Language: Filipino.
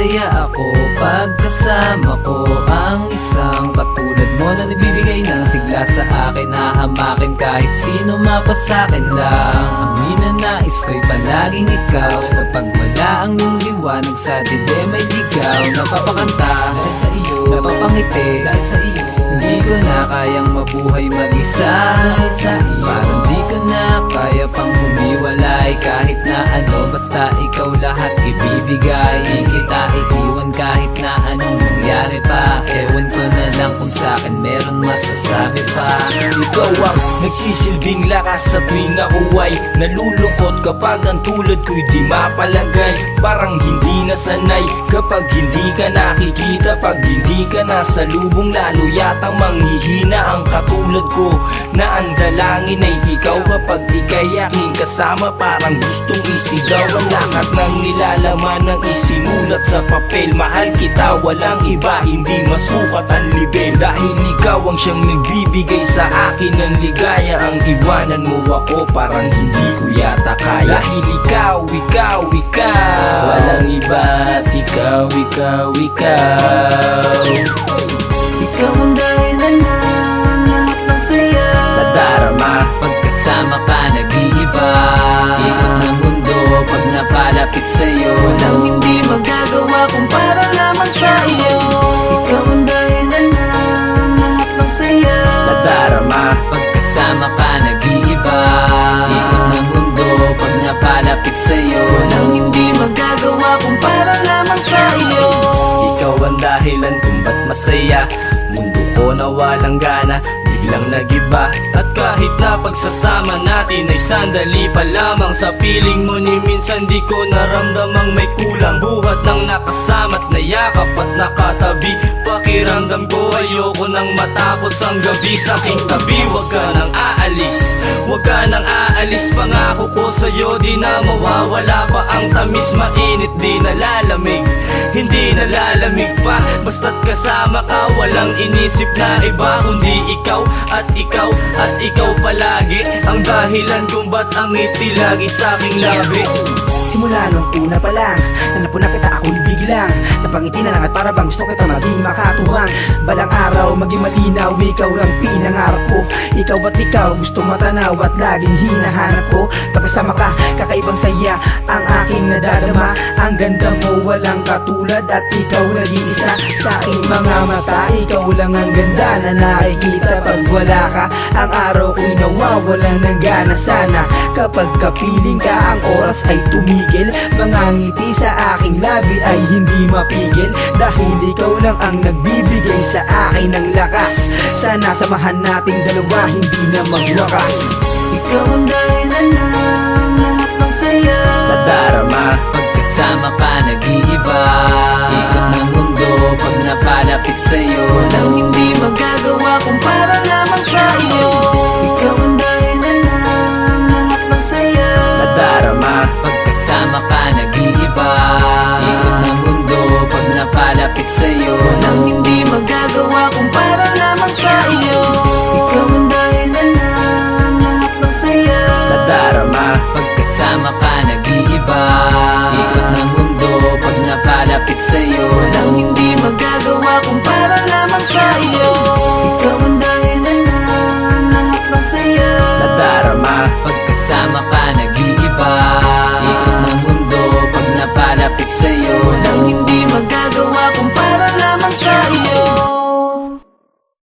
Sumasaya ako pagkasama ko Ang isang katulad mo na nagbibigay ng sigla sa akin Nahamakin kahit sino mapasakin lang. Ang minanais ko'y palaging ikaw Kapag wala ang iyong liwanag sa dilim may ligaw. Napapakanta dahil sa iyo Napapangiti dahil sa iyo Hindi ko na kayang mabuhay mag-isa. Sa iyo Parang di ko na kaya pang humiwalay. Kahit na ano basta ikaw lahat ibibigay. Di kita iiwan kahit na anong mangyari pa lang kung sa'kin meron masasabi pa. Ikaw ang nagsisilbing lakas sa tuwing ako ay Nalulungkot kapag ang tulad ko'y di mapalagay. Parang hindi nasanay kapag hindi ka nakikita. Pag hindi ka nasa lubong lalo yatang manghihina ang katulad ko. Na ang dalangin ay ikaw kapag ikay aking kasama. Parang gustong isigaw ang lahat ng nilalaman. Ng isinulat sa papel Mahal kita walang iba hindi masukat ang libel Dahil ikaw ang siyang nagbibigay sa akin ng ligaya Ang iwanan mo ako parang hindi ko yata kaya. Dahil ikaw, ikaw, ikaw. Walang iba at ikaw, ikaw, ikaw. Ikaw ang dahilan ng nag-iiba Ikot ng mundo pag napalapit sa'yo Walang hindi magagawa kung para lamang sa iyo Ikaw ang dahilan kung ba't masaya. Mundo ko na walang gana Biglang nagiba At kahit na pagsasama natin ay sandali pa lamang. Sa piling mo ni minsan di ko naramdamang may kulang. Buhat ng nakasama't nayakap at nakatabi. Pakiramdam ko ayoko nang matapos ang gabi. Sa aking tabi Huwag ka nang aalis. Huwag ka nang aalis Pangako ko sa'yo di na mawawala pa ang tamis. Mainit di nalalamig Hindi nalalamig pa. Basta't kasama ka Walang inisip na iba Kundi ikaw at ikaw at ikaw palagi Ang dahilan kung ba't ang ngiti lagi sa aking labi. Simula nung una pa lang na kita ako'y biglang Napangiti na lang at para bang gusto kita maging makatuwang. Balang araw maging malinaw Ikaw ang pinangarap ko. Ikaw at ikaw gusto matanaw At laging hinahanap ko. Pagkasama ka kakaibang saya Ang aking nadadama. Ang ganda mo walang katulad At ikaw nag-iisa Sa aking mga mata Ikaw lang ang ganda na nakikita Pag wala ka. Ang araw ko'y nawawalan ng gana. Sana Kapag kapiling ka ang oras ay tumigil. Mga ngiti sa aking labi ay hindi mapigil Dahil ikaw lang ang nagbibigay sa akin ng lakas. Sana samahan nating dalawa hindi na magwakas. Ikaw ang dahilan ng lahat ng saya. Nadarama Pagkasama ka nag-iiba. Ikot ng mundo pag napalapit sa'yo napalapit sa'yo Walang hindi magagawa kung para lamang sa iyo? Ikaw ang dahilan ng lahat ng saya. Nadarama. Pagkasama ka nag-iiba